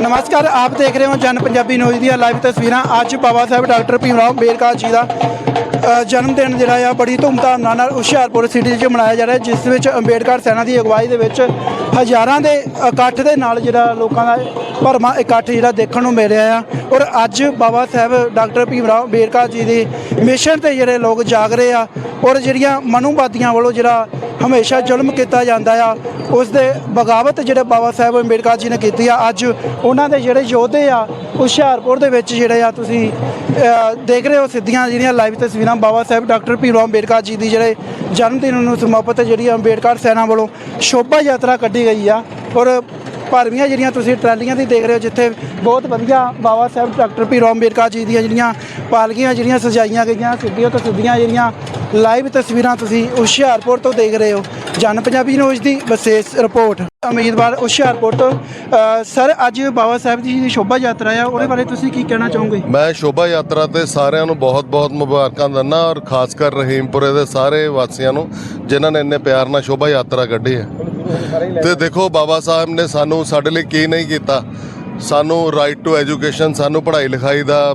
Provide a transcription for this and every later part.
ਨਮਸਕਾਰ, ਆਪ ਦੇਖ ਰਹੇ ਹੋ ਜਨ ਪੰਜਾਬੀ ਨਿਊਜ਼ ਦੀਆਂ ਲਾਈਵ ਤਸਵੀਰਾਂ। ਅੱਜ ਬਾਬਾ ਸਾਹਿਬ ਡਾਕਟਰ ਭੀਮ ਰਾਓ ਅੰਬੇਡਕਰ ਜੀ ਦਾ ਜਨਮ ਦਿਨ ਜਿਹੜਾ ਆ, ਬੜੀ ਧੂਮਧਾਮ ਨਾਲ ਹੁਸ਼ਿਆਰਪੁਰ ਸਿਟੀ 'ਚ ਮਨਾਇਆ ਜਾ ਰਿਹਾ ਜਿਸ ਵਿੱਚ ਅੰਬੇਡਕਰ ਸੈਨਾ ਦੀ ਅਗਵਾਈ ਦੇ ਵਿੱਚ ਹਜ਼ਾਰਾਂ ਦੇ ਇਕੱਠ ਦੇ ਨਾਲ ਜਿਹੜਾ ਲੋਕਾਂ ਦਾ ਭਰਮਾ ਇਕੱਠ ਜਿਹੜਾ ਦੇਖਣ ਨੂੰ ਮਿਲ ਰਿਹਾ ਆ। ਔਰ ਅੱਜ ਬਾਬਾ ਸਾਹਿਬ ਡਾਕਟਰ ਭੀਮ ਰਾਓ ਅੰਬੇਡਕਰ ਜੀ ਦੇ ਮਿਸ਼ਨ ਤੇ ਜਿਹੜੇ ਲੋਕ ਜਾਗ ਰਹੇ ਆ ਔਰ ਜਿਹੜੀਆਂ ਮਨੂਵਾਦੀਆਂ ਵੱਲੋਂ ਜਿਹੜਾ ਹਮੇਸ਼ਾ ਜ਼ੁਲਮ ਕੀਤਾ ਜਾਂਦਾ ਆ, ਉਸ ਦੇ ਬਗਾਵਤ ਜਿਹੜੇ ਬਾਬਾ ਸਾਹਿਬ ਅੰਬੇਡਕਰ ਜੀ ਨੇ ਕੀਤੀ ਆ, ਅੱਜ ਉਹਨਾਂ ਦੇ ਜਿਹੜੇ ਯੋਧੇ ਆ, ਹੁਸ਼ਿਆਰਪੁਰ ਦੇ ਵਿੱਚ ਜਿਹੜੇ ਆ ਤੁਸੀਂ ਦੇਖ ਰਹੇ ਹੋ ਸਿੱਧੀਆਂ ਜਿਹੜੀਆਂ ਲਾਈਵ ਤਸਵੀਰਾਂ ਬਾਬਾ ਸਾਹਿਬ ਡਾਕਟਰ ਭੀਮ ਰਾਓ ਅੰਬੇਡਕਰ ਜੀ ਦੀ ਜਿਹੜੇ ਜਨਮ ਦਿਨ ਨੂੰ ਸਮਰਪਿਤ ਜਿਹੜੀ ਅੰਬੇਡਕਰ ਸੈਨਾ ਵੱਲੋਂ ਸ਼ੋਭਾ ਯਾਤਰਾ ਕੱਢੀ ਗਈ ਆ। ਔਰ ਭਰਵੀਆਂ ਜਿਹੜੀਆਂ ਤੁਸੀਂ ਟਰਾਲੀਆਂ ਦੀ ਦੇਖ ਰਹੇ ਹੋ, ਜਿੱਥੇ ਬਹੁਤ ਵਧੀਆ ਬਾਬਾ ਸਾਹਿਬ ਡਾਕਟਰ ਭੀਮ ਅੰਬੇਦਕਰ ਜੀ ਦੀਆਂ ਜਿਹੜੀਆਂ ਪਾਲਕੀਆਂ ਜਿਹੜੀਆਂ ਸਜਾਈਆਂ ਗਈਆਂ, ਸਿੱਧੀਆਂ ਤੋਂ ਸਿੱਧੀਆਂ ਜਿਹੜੀਆਂ ਲਾਈਵ ਤਸਵੀਰਾਂ ਤੁਸੀਂ ਹੁਸ਼ਿਆਰਪੁਰ ਤੋਂ ਦੇਖ ਰਹੇ ਹੋ। ਜਨ ਪੰਜਾਬੀ ਨਿਊਜ਼ ਦੀ ਵਿਸ਼ੇਸ਼ ਰਿਪੋਰਟ। ਉਮੀਦਵਾਰ ਹੁਸ਼ਿਆਰਪੁਰ ਤੋਂ ਸਰ, ਅੱਜ ਬਾਬਾ ਸਾਹਿਬ ਜੀ ਦੀ ਸ਼ੋਭਾ ਯਾਤਰਾ ਆ। ਉਹਦੇ ਬਾਰੇ ਤੁਸੀਂ ਕੀ ਕਹਿਣਾ ਚਾਹੋਗੇ? ਮੈਂ ਸ਼ੋਭਾ ਯਾਤਰਾ ਤੇ ਸਾਰਿਆਂ ਨੂੰ ਬਹੁਤ-ਬਹੁਤ ਮੁਬਾਰਕਾਂ ਦਿੰਦਾ ਔਰ ਖਾਸ ਕਰ ਰਹੀਮਪੁਰੇ ਦੇ ਸਾਰੇ ਵਾਸੀਆਂ ਨੂੰ, ਜਿਨ੍ਹਾਂ ਨੇ ਇੰਨੇ ਪਿਆਰ ਨਾਲ ਸ਼ੋਭਾ ਯਾਤਰਾ ਕੱਢੀ ਹੈ। ਤੇ ਦੇਖੋ ਬਾਬਾ ਸਾਹਿਬ ਨੇ ਸਾਨੂੰ ਸਾਡੇ ਲਈ ਕੀ ਨਹੀਂ ਕੀਤਾ। ਸਾਨੂੰ ਰਾਈਟ ਟੂ ਐਜੂਕੇਸ਼ਨ ਸਾਨੂੰ ਪੜ੍ਹਾਈ ਲਿਖਾਈ ਦਾ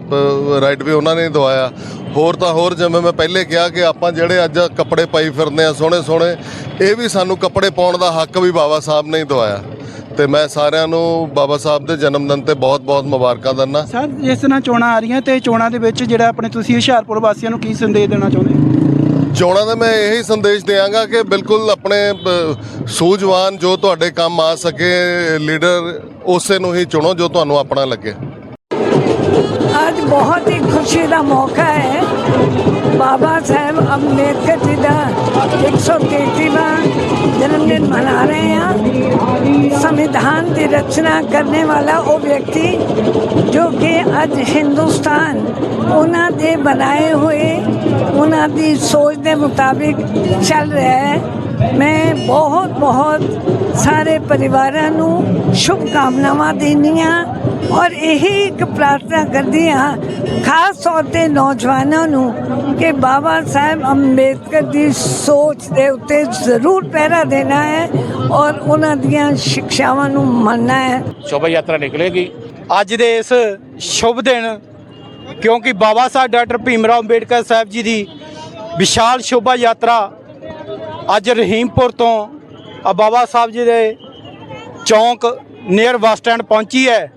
ਰਾਈਟ ਵੀ ਉਹਨਾਂ ਨੇ ਦਵਾਇਆ। ਹੋਰ ਤਾਂ ਹੋਰ ਜਿਵੇਂ ਮੈਂ ਪਹਿਲੇ ਕਿਹਾ ਕਿ ਆਪਾਂ ਜਿਹੜੇ ਅੱਜ ਕੱਪੜੇ ਪਾਈ ਫਿਰਦੇ ਆ ਸੋਹਣੇ ਸੋਹਣੇ, ਇਹ ਵੀ ਸਾਨੂੰ ਕੱਪੜੇ ਪਾਉਣ ਦਾ ਹੱਕ ਵੀ ਬਾਬਾ ਸਾਹਿਬ ਨੇ ਹੀ ਦਵਾਇਆ। ਤੇ ਮੈਂ ਸਾਰਿਆਂ ਨੂੰ ਬਾਬਾ ਸਾਹਿਬ ਦੇ ਜਨਮ ਦਿਨ ਤੇ ਬਹੁਤ-ਬਹੁਤ ਮੁਬਾਰਕਾਂ ਦਿੰਦਾ। ਸਰ, ਜਿਸ ਤਰ੍ਹਾਂ ਚੋਣਾਂ ਆ ਰਹੀਆਂ ਤੇ ਚੋਣਾਂ ਦੇ ਵਿੱਚ ਜਿਹੜਾ ਆਪਣੇ ਤੁਸੀਂ ਹੁਸ਼ਿਆਰਪੁਰ ਵਾਸੀਆਂ ਨੂੰ ਕੀ ਸੰਦੇਸ਼ ਦੇਣਾ ਚਾਹੁੰਦੇ ਹੋ? ਚੋਣਾਂ ਦਾ ਮੈਂ ਇਹੀ ਸੰਦੇਸ਼ ਦਿਆਂਗਾ ਕਿ ਬਿਲਕੁਲ ਆਪਣੇ ਸੂਝਵਾਨ ਜੋ ਤੁਹਾਡੇ ਕੰਮ ਆ ਸਕੇ, ਲੀਡਰ ਉਸੇ ਨੂੰ ਹੀ ਚੁਣੋ ਜੋ ਤੁਹਾਨੂੰ ਆਪਣਾ ਲੱਗੇ। ਅੱਜ ਬਹੁਤ ਹੀ ਖੁਸ਼ੀ ਦਾ ਮੌਕਾ ਹੈ। ਬਾਬਾ ਸਾਹਿਬ ਅੰਬੇਦਕਰ ਜੀ ਦਾ 133ਵਾਂ ਜਨਮ ਦਿਨ ਮਨਾ ਰਹੇ ਹਾਂ। ਸੰਵਿਧਾਨ ਦੀ ਰਚਨਾ ਕਰਨੇ ਵਾਲਾ ਉਹ ਵਿਅਕਤੀ ਜੋ ਕਿ ਅੱਜ ਹਿੰਦੁਸਤਾਨ ਉਹਨਾਂ ਦੇ ਬਣਾਏ ਹੋਏ ਉਹਨਾਂ ਦੀ ਸੋਚ ਦੇ ਮੁਤਾਬਿਕ ਚੱਲ ਰਿਹਾ ਹੈ। ਮੈਂ ਬਹੁਤ ਬਹੁਤ ਸਾਰੇ ਪਰਿਵਾਰਾਂ ਨੂੰ ਸ਼ੁਭ ਕਾਮਨਾਵਾਂ ਦਿੰਦੀ ਹਾਂ ਔਰ ਇਹੀ ਇੱਕ ਪ੍ਰਾਰਥਨਾ ਕਰਦੀ ਹਾਂ ਖਾਸ ਤੌਰ ਤੇ ਨੌਜਵਾਨਾਂ ਨੂੰ ਕਿ ਬਾਬਾ ਸਾਹਿਬ ਅੰਬੇਦਕਰ ਦੀ ਸੋਚ ਦੇ ਉੱਤੇ ਜ਼ਰੂਰ ਪਹਿਰਾ ਦੇਣਾ ਹੈ ਔਰ ਉਹਨਾਂ ਦੀਆਂ ਸਿੱਖਿਆਵਾਂ ਨੂੰ ਮੰਨਣਾ ਹੈ। ਸ਼ੋਭਾ ਯਾਤਰਾ ਨਿਕਲੇਗੀ। ਅੱਜ ਦੇ ਇਸ ਸ਼ੁਭ ਦਿਨ ਕਿਉਂਕਿ ਬਾਬਾ ਸਾਹਿਬ ਡਾਕਟਰ ਭੀਮਰਾਓ ਅੰਬੇਡਕਰ ਸਾਹਿਬ ਜੀ ਦੀ ਵਿਸ਼ਾਲ ਸ਼ੋਭਾ ਯਾਤਰਾ ਅੱਜ ਰਹੀਮਪੁਰ ਤੋਂ ਬਾਬਾ ਸਾਹਿਬ ਜੀ ਦੇ ਚੌਂਕ ਨੀਅਰ ਬੱਸ ਸਟੈਂਡ ਪਹੁੰਚੀ ਹੈ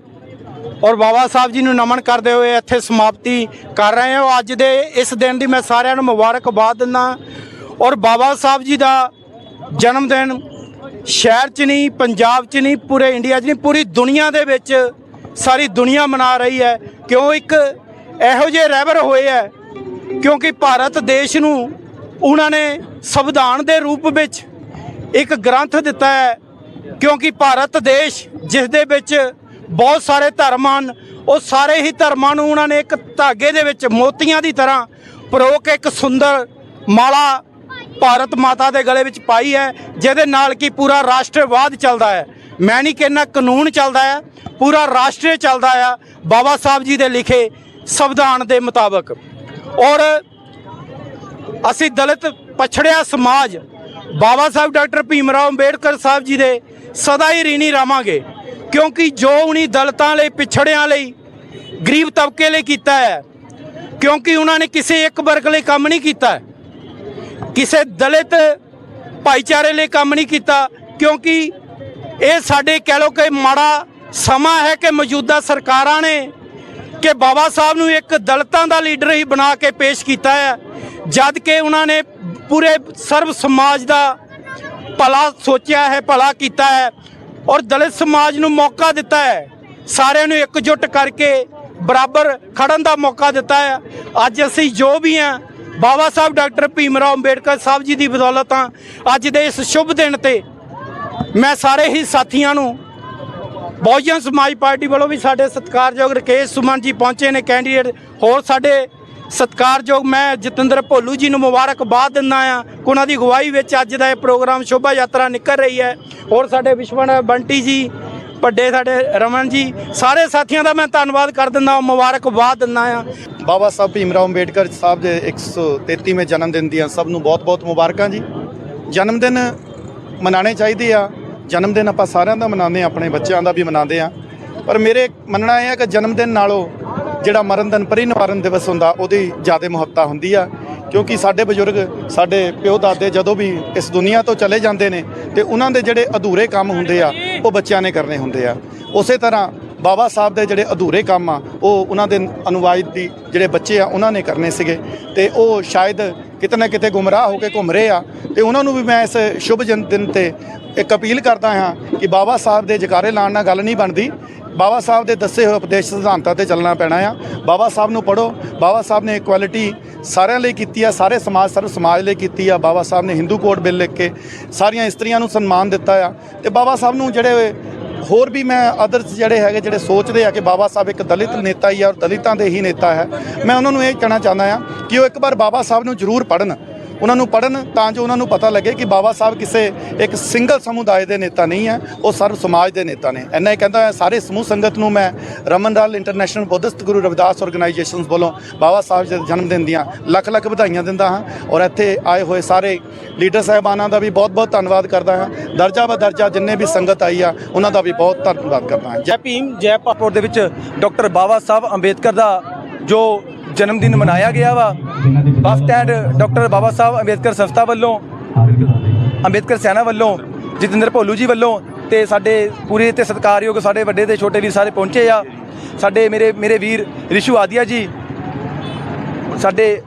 ਔਰ ਬਾਬਾ ਸਾਹਿਬ ਜੀ ਨੂੰ ਨਮਨ ਕਰਦੇ ਹੋਏ ਇੱਥੇ ਸਮਾਪਤੀ ਕਰ ਰਹੇ ਹਾਂ। ਅੱਜ ਦੇ ਇਸ ਦਿਨ ਦੀ ਮੈਂ ਸਾਰਿਆਂ ਨੂੰ ਮੁਬਾਰਕਬਾਦ ਦਿੰਦਾ ਔਰ ਬਾਬਾ ਸਾਹਿਬ ਜੀ ਦਾ ਜਨਮ ਦਿਨ ਸ਼ਹਿਰ 'ਚ ਨਹੀਂ, ਪੰਜਾਬ 'ਚ ਨਹੀਂ, ਪੂਰੇ ਇੰਡੀਆ 'ਚ ਨਹੀਂ, ਪੂਰੀ ਦੁਨੀਆ ਦੇ ਵਿੱਚ ਸਾਰੀ ਦੁਨੀਆ ਮਨਾ ਰਹੀ ਹੈ। ਕਿਉਂ? ਇੱਕ ਇਹੋ ਜਿਹੇ ਰਹਿਬਰ ਹੋਏ ਹੈ ਕਿਉਂਕਿ ਭਾਰਤ ਦੇਸ਼ ਨੂੰ ਉਹਨਾਂ ਨੇ ਸੰਵਿਧਾਨ ਦੇ ਰੂਪ ਵਿੱਚ ਇੱਕ ਗ੍ਰੰਥ ਦਿੱਤਾ ਹੈ, ਕਿਉਂਕਿ ਭਾਰਤ ਦੇਸ਼ ਜਿਸ ਦੇ ਵਿੱਚ ਬਹੁਤ ਸਾਰੇ ਧਰਮ ਹਨ, ਉਹ ਸਾਰੇ ਹੀ ਧਰਮਾਂ ਨੂੰ ਉਹਨਾਂ ਨੇ ਇੱਕ ਧਾਗੇ ਦੇ ਵਿੱਚ ਮੋਤੀਆਂ ਦੀ ਤਰ੍ਹਾਂ ਪਰੋ ਕੇ ਇੱਕ ਸੁੰਦਰ ਮਾਲਾ ਭਾਰਤ ਮਾਤਾ ਦੇ ਗਲੇ ਵਿੱਚ ਪਾਈ ਹੈ, ਜਿਹਦੇ ਨਾਲ ਕਿ ਪੂਰਾ ਰਾਸ਼ਟਰਵਾਦ ਚੱਲਦਾ ਹੈ। ਮੈਂ ਨਹੀਂ ਕਹਿੰਦਾ ਕਾਨੂੰਨ ਚੱਲਦਾ ਹੈ, ਪੂਰਾ ਰਾਸ਼ਟਰ ਚੱਲਦਾ ਆ, ਬਾਬਾ ਸਾਹਿਬ ਜੀ ਦੇ ਲਿਖੇ ਸੰਵਿਧਾਨ ਦੇ ਮੁਤਾਬਕ। ਔਰ ਅਸੀਂ ਦਲਿਤ ਪਛੜਿਆ ਸਮਾਜ, ਬਾਬਾ ਸਾਹਿਬ ਡਾਕਟਰ ਭੀਮ ਰਾਓ ਅੰਬੇਡਕਰ ਸਾਹਿਬ ਜੀ ਦੇ ਸਦਾ ਹੀ ਰੀਣੀ ਰਾਵਾਂਗੇ। ਕਿਉਂਕਿ ਜੋ ਉਨੀ ਦਲਿਤਾਂ ਲਈ, ਪਿਛੜਿਆਂ ਲਈ ਗਰੀਬ ਤਬਕੇ ਲਈ ਕੀਤਾ ਹੈ, ਕਿਉਂਕਿ ਉਹਨਾਂ ਨੇ ਕਿਸੇ ਇੱਕ ਵਰਗ ਲਈ ਕੰਮ ਨਹੀਂ ਕੀਤਾ, ਕਿਸੇ ਦਲਿਤ ਭਾਈਚਾਰੇ ਲਈ ਕੰਮ ਨਹੀਂ ਕੀਤਾ, ਕਿਉਂਕਿ ਇਹ ਸਾਡੇ ਕਹਿ ਲੋ ਕਿ ਮਾੜਾ ਸਮਾਂ ਹੈ ਕਿ ਮੌਜੂਦਾ ਸਰਕਾਰਾਂ ਨੇ ਕਿ ਬਾਬਾ ਸਾਹਿਬ ਨੂੰ ਇੱਕ ਦਲਿਤਾਂ ਦਾ ਲੀਡਰ ਹੀ ਬਣਾ ਕੇ ਪੇਸ਼ ਕੀਤਾ ਹੈ, ਜਦ ਕਿ ਉਹਨਾਂ ਨੇ ਪੂਰੇ ਸਰਵ ਸਮਾਜ ਦਾ ਭਲਾ ਸੋਚਿਆ ਹੈ, ਭਲਾ ਕੀਤਾ ਹੈ ਔਰ ਦਲਿਤ ਸਮਾਜ ਨੂੰ ਮੌਕਾ ਦਿੱਤਾ ਹੈ। ਸਾਰਿਆਂ ਨੂੰ ਇਕਜੁੱਟ ਕਰਕੇ ਬਰਾਬਰ ਖੜਨ ਦਾ ਮੌਕਾ ਦਿੱਤਾ ਹੈ। ਅੱਜ ਅਸੀਂ ਜੋ ਵੀ ਹਾਂ, ਬਾਬਾ ਸਾਹਿਬ ਡਾਕਟਰ ਭੀਮ ਰਾਓ ਅੰਬੇਡਕਰ ਸਾਹਿਬ ਜੀ ਦੀ ਬਦੌਲਤ ਹਾਂ। ਅੱਜ ਦੇ ਇਸ ਸ਼ੁਭ ਦਿਨ ਤੇ ਮੈਂ ਸਾਰੇ ਹੀ ਸਾਥੀਆਂ ਨੂੰ ਬਹੁਜਨ ਸਮਾਜ ਪਾਰਟੀ ਵੱਲੋਂ ਵੀ ਸਾਡੇ ਸਤਿਕਾਰਯੋਗ ਰਕੇਸ਼ ਸੁਮਨ ਜੀ ਪਹੁੰਚੇ ਨੇ ਕੈਂਡੀਡੇਟ ਹੋਰ ਸਾਡੇ ਸਤਿਕਾਰਯੋਗ ਮੈਂ ਜਤਿੰਦਰ ਭੋਲੂ ਜੀ ਨੂੰ ਮੁਬਾਰਕਬਾਦ ਦਿੰਦਾ ਆ ਉਹਨਾਂ ਦੀ ਅਗਵਾਈ ਵਿੱਚ ਅੱਜ ਦਾ ਇਹ ਪ੍ਰੋਗਰਾਮ ਸ਼ੋਭਾ ਯਾਤਰਾ ਨਿਕਲ ਰਹੀ ਹੈ। ਹੋਰ ਸਾਡੇ ਵਿਸ਼ਵਨ ਬੰਟੀ ਜੀ, ਵੱਡੇ ਸਾਡੇ ਰਮਨ ਜੀ, ਸਾਰੇ ਸਾਥੀਆਂ ਦਾ ਮੈਂ ਧੰਨਵਾਦ ਕਰ ਦਿੰਦਾ, ਮੁਬਾਰਕਬਾਦ ਦਿੰਦਾ ਆ ਬਾਬਾ ਸਾਹਿਬ ਭੀਮ ਰਾਓ ਅੰਬੇਡਕਰ ਸਾਹਿਬ ਦੇ 133ਵੇਂ ਜਨਮ ਦਿਨ ਦੀਆਂ ਸਭ ਨੂੰ ਬਹੁਤ-ਬਹੁਤ ਮੁਬਾਰਕਾਂ ਜੀ। ਜਨਮ ਦਿਨ ਮਨਾਣੇ ਚਾਹੀਦੇ ਆ। ਜਨਮ ਦਿਨ ਆਪਾਂ ਸਾਰਿਆਂ ਦਾ ਮਨਾਉਂਦੇ ਆ ਆਪਣੇ ਬੱਚਿਆਂ ਦਾ ਵੀ ਮਨਾਉਂਦੇ ਆ ਪਰ ਮੇਰੇ ਮੰਨਣਾ ਇਹ ਹੈ ਕਿ ਜਨਮ ਦਿਨ ਨਾਲੋਂ ਜਿਹੜਾ ਮਰਨ ਦਿਨ ਪਰਿਨਿਵਾਰਨ ਦਿਵਸ ਹੁੰਦਾ, ਉਹਦੀ ਜ਼ਿਆਦਾ ਮਹੱਤਤਾ ਹੁੰਦੀ ਆ। ਕਿਉਂਕਿ ਸਾਡੇ ਬਜ਼ੁਰਗ, ਸਾਡੇ ਪਿਓ ਦਾਦੇ ਜਦੋਂ ਵੀ ਇਸ ਦੁਨੀਆ ਤੋਂ ਚਲੇ ਜਾਂਦੇ ਨੇ, ਤੇ ਉਹਨਾਂ ਦੇ ਜਿਹੜੇ ਅਧੂਰੇ ਕੰਮ ਹੁੰਦੇ ਆ, ਉਹ ਬੱਚਿਆਂ ਨੇ ਕਰਨੇ ਹੁੰਦੇ ਆ। ਉਸੇ ਤਰ੍ਹਾਂ ਬਾਬਾ ਸਾਹਿਬ ਦੇ ਜਿਹੜੇ ਅਧੂਰੇ ਕੰਮ ਆ, ਉਹ ਉਹਨਾਂ ਦੇ ਅਨੁਵਾਇਦ ਦੀ ਜਿਹੜੇ ਬੱਚੇ ਆ, ਉਹਨਾਂ ਨੇ ਕਰਨੇ ਸੀਗੇ। ਤੇ ਉਹ ਸ਼ਾਇਦ ਕਿਤੇ ਨਾ ਕਿਤੇ ਗੁੰਮਰਾਹ ਹੋ ਕੇ ਘੁੰਮ ਰਹੇ ਆ। ਤੇ ਉਹਨਾਂ ਨੂੰ ਵੀ ਮੈਂ ਇਸ ਸ਼ੁਭ ਜਨ ਦਿਨ ਤੇ ਇੱਕ ਅਪੀਲ ਕਰਦਾ ਹਾਂ ਕਿ ਬਾਬਾ ਸਾਹਿਬ ਦੇ ਜਕਾਰੇ ਲਾਉਣ ਨਾਲ ਗੱਲ ਨਹੀਂ ਬਣਦੀ। ਬਾਬਾ ਸਾਹਿਬ ਦੇ ਦੱਸੇ ਹੋਏ ਉਪਦੇਸ਼ ਸਿਧਾਂਤਾਂ ਤੇ ਚੱਲਣਾ ਪੈਣਾ ਆ। ਬਾਬਾ ਸਾਹਿਬ ਨੂੰ ਪੜੋ ਬਾਬਾ ਸਾਹਿਬ ਨੇ ਇਕੁਐਲਿਟੀ ਸਾਰਿਆਂ ਲਈ ਕੀਤੀ ਆ, ਸਾਰੇ ਸਮਾਜ ਸਰਵ ਸਮਾਜ ਲਈ ਕੀਤੀ ਆ। ਬਾਬਾ ਸਾਹਿਬ ਨੇ ਹਿੰਦੂ ਕੋਡ ਬਿੱਲ ਲਿਖ ਕੇ ਸਾਰੀਆਂ ਇਸਤਰੀਆਂ ਨੂੰ ਸਨਮਾਨ ਦਿੱਤਾ ਆ। ਤੇ ਬਾਬਾ ਸਾਹਿਬ ਨੂੰ ਜਿਹੜੇ ਹੋਰ ਵੀ ਮੈਂ ਅਦਰਸ ਜਿਹੜੇ ਹੈਗੇ, ਜਿਹੜੇ ਸੋਚਦੇ ਆ ਕਿ ਬਾਬਾ ਸਾਹਿਬ ਇੱਕ ਦਲਿਤ ਨੇਤਾ ਹੀ ਆ ਔਰ ਦਲਿਤਾਂ ਦੇ ਹੀ ਨੇਤਾ ਹੈ, ਮੈਂ ਉਹਨਾਂ ਨੂੰ ਇਹ ਕਹਿਣਾ ਚਾਹੁੰਦਾ ਆ ਕਿ ਉਹ ਇੱਕ ਵਾਰ ਬਾਬਾ ਸਾਹਿਬ ਨੂੰ ਜ਼ਰੂਰ ਪੜ੍ਹਨ। ਉਹਨਾਂ ਨੂੰ ਪੜਨ ਤਾਂ ਜੋ ਉਹਨਾਂ ਨੂੰ ਪਤਾ ਲੱਗੇ ਕਿ ਬਾਬਾ ਸਾਹਿਬ ਕਿਸੇ ਇੱਕ ਸਿੰਗਲ ਸਮੁਦਾਇ ਦੇ ਨੇਤਾ ਨਹੀਂ ਹੈ, ਉਹ ਸਰਵ ਸਮਾਜ ਦੇ ਨੇਤਾ ਨੇ। ਇੰਨਾ ਹੀ ਕਹਿੰਦਾ ਹੈ ਸਾਰੇ ਸਮੂਹ ਸੰਗਤ ਨੂੰ ਮੈਂ Raman Ral international Buddhist Guru Ravidas organisations ਵੱਲੋਂ ਬਾਬਾ ਸਾਹਿਬ ਜੀ ਦੇ ਜਨਮ ਦਿਨ ਦੀਆਂ ਲੱਖ ਲੱਖ ਵਧਾਈਆਂ ਦਿੰਦਾ ਹਾਂ ਔਰ ਇੱਥੇ ਆਏ ਹੋਏ ਸਾਰੇ ਲੀਡਰ ਸਾਹਿਬਾਨਾਂ ਦਾ ਵੀ ਬਹੁਤ ਬਹੁਤ ਧੰਨਵਾਦ ਕਰਦਾ ਹਾਂ। ਦਰਜਾ ਬਾ ਦਰਜਾ ਜਿੰਨੇ ਵੀ ਸੰਗਤ ਆਈ ਆ, ਉਹਨਾਂ ਦਾ ਵੀ ਬਹੁਤ ਧੰਨਵਾਦ ਕਰਦਾ ਹਾਂ। ਜੈ ਭੀਮ, ਜੈ ਪਾਪੋਰ ਦੇ ਵਿੱਚ ਡਾਕਟਰ ਬਾਬਾ ਸਾਹਿਬ ਅੰਬੇਦਕਰ ਦਾ ਜੋ ਜਨਮ ਦਿਨ ਮਨਾਇਆ ਗਿਆ ਵਾ। Bus stand doctor Baba Saheb Ambedkar ਸੰਸਥਾ ਵੱਲੋਂ, ਅੰਬੇਦਕਰ ਸੈਨਾ ਵੱਲੋਂ, ਜਤਿੰਦਰ ਭੋਲੂ ਜੀ ਵੱਲੋਂ ਤੇ ਸਾਡੇ ਪੂਰੇ ਤੇ ਸਤਿਕਾਰਯੋਗ ਸਾਡੇ ਵੱਡੇ ਤੇ ਛੋਟੇ ਵੀਰ ਸਾਰੇ ਪਹੁੰਚੇ ਆ। ਸਾਡੇ ਮੇਰੇ ਮੇਰੇ ਵੀਰ ਰਿਸ਼ੂ ਆਦੀਆ ਜੀ, ਸਾਡੇ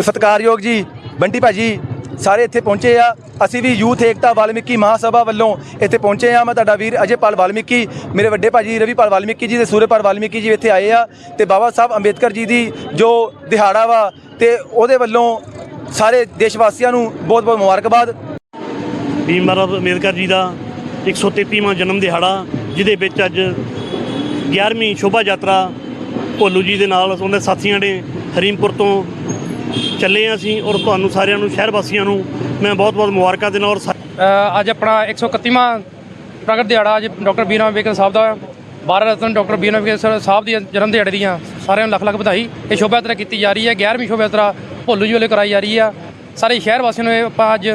ਸਤਿਕਾਰਯੋਗ ਜੀ, ਬੰਟੀ ਭਾਜੀ ਸਾਰੇ ਇੱਥੇ ਪਹੁੰਚੇ ਆ। ਅਸੀਂ ਵੀ ਯੂਥ, ਏਕਤਾ, ਵਾਲਮੀਕੀ ਮਹਾਸਭਾ ਵੱਲੋਂ ਇੱਥੇ ਪਹੁੰਚੇ ਆ। ਮੈਂ ਤੁਹਾਡਾ ਵੀਰ ਅਜੇਪਾਲ ਵਾਲਮੀਕੀ, ਮੇਰੇ ਵੱਡੇ ਭਾਜੀ ਰਵੀਪਾਲ ਵਾਲਮੀਕੀ ਜੀ ਤੇ ਸੂਰੇਪਾਲ ਵਾਲਮੀਕੀ ਜੀ ਇੱਥੇ ਆਏ ਆ ਤੇ ਬਾਬਾ ਸਾਹਿਬ ਅੰਬੇਦਕਰ ਜੀ ਦੀ ਜੋ ਦਿਹਾੜਾ ਵਾ ਤੇ ਉਹਦੇ ਵੱਲੋਂ ਸਾਰੇ ਦੇਸ਼ ਵਾਸੀਆਂ ਨੂੰ ਬਹੁਤ ਬਹੁਤ ਮੁਬਾਰਕਬਾਦ। ਭੀਮ ਬਾਬਾ ਅੰਬੇਦਕਰ ਜੀ ਦਾ 133ਵਾਂ ਜਨਮ ਦਿਹਾੜਾ, ਜਿਹਦੇ ਵਿੱਚ ਅੱਜ 11ਵੀਂ ਸ਼ੋਭਾ ਯਾਤਰਾ ਭੋਲੂ ਜੀ ਦੇ ਨਾਲ ਉਹਨਾਂ ਦੇ ਸਾਥੀਆਂ ਨੇ ਹਰੀਮਪੁਰ ਤੋਂ ਚੱਲੇ ਹਾਂ ਅਸੀਂ ਔਰ ਤੁਹਾਨੂੰ ਸਾਰਿਆਂ ਨੂੰ ਸ਼ਹਿਰ ਵਾਸੀਆਂ ਨੂੰ ਮੈਂ ਬਹੁਤ-ਬਹੁਤ ਮੁਬਾਰਕਾਂ ਦੇਣਾ ਔਰ ਸਾ- ਅ, ਅੱਜ ਆਪਣਾ 131ਵਾਂ ਪ੍ਰਗਟ ਦਿਹਾੜਾ ਅੱਜ ਡਾਕਟਰ ਬੀਰ ਅੰਬੇਦਕਰ ਸਾਹਿਬ ਦਾ ਭਾਰਤ ਰਤਨ ਡਾਕਟਰ ਬੀਰ ਅੰਬੇਦਕਰ ਸਾਹਿਬ ਦੀ ਜਨਮ ਦਿਹਾੜੇ ਦੀਆਂ ਸਾਰਿਆਂ ਨੂੰ ਲੱਖ ਲੱਖ ਵਧਾਈ। ਇਹ ਸ਼ੋਭਾ ਯਾਤਰਾ ਕੀਤੀ ਜਾ ਰਹੀ ਹੈ 11ਵੀਂ ਸ਼ੋਭਾ ਯਾਤਰਾ ਭੋਲੂ ਜੀ ਵੱਲੋਂ ਕਰਾਈ ਜਾ ਰਹੀ ਆ। ਸਾਰੇ ਸ਼ਹਿਰ ਵਾਸੀਆਂ ਨੂੰ ਇਹ ਆਪਾਂ ਅੱਜ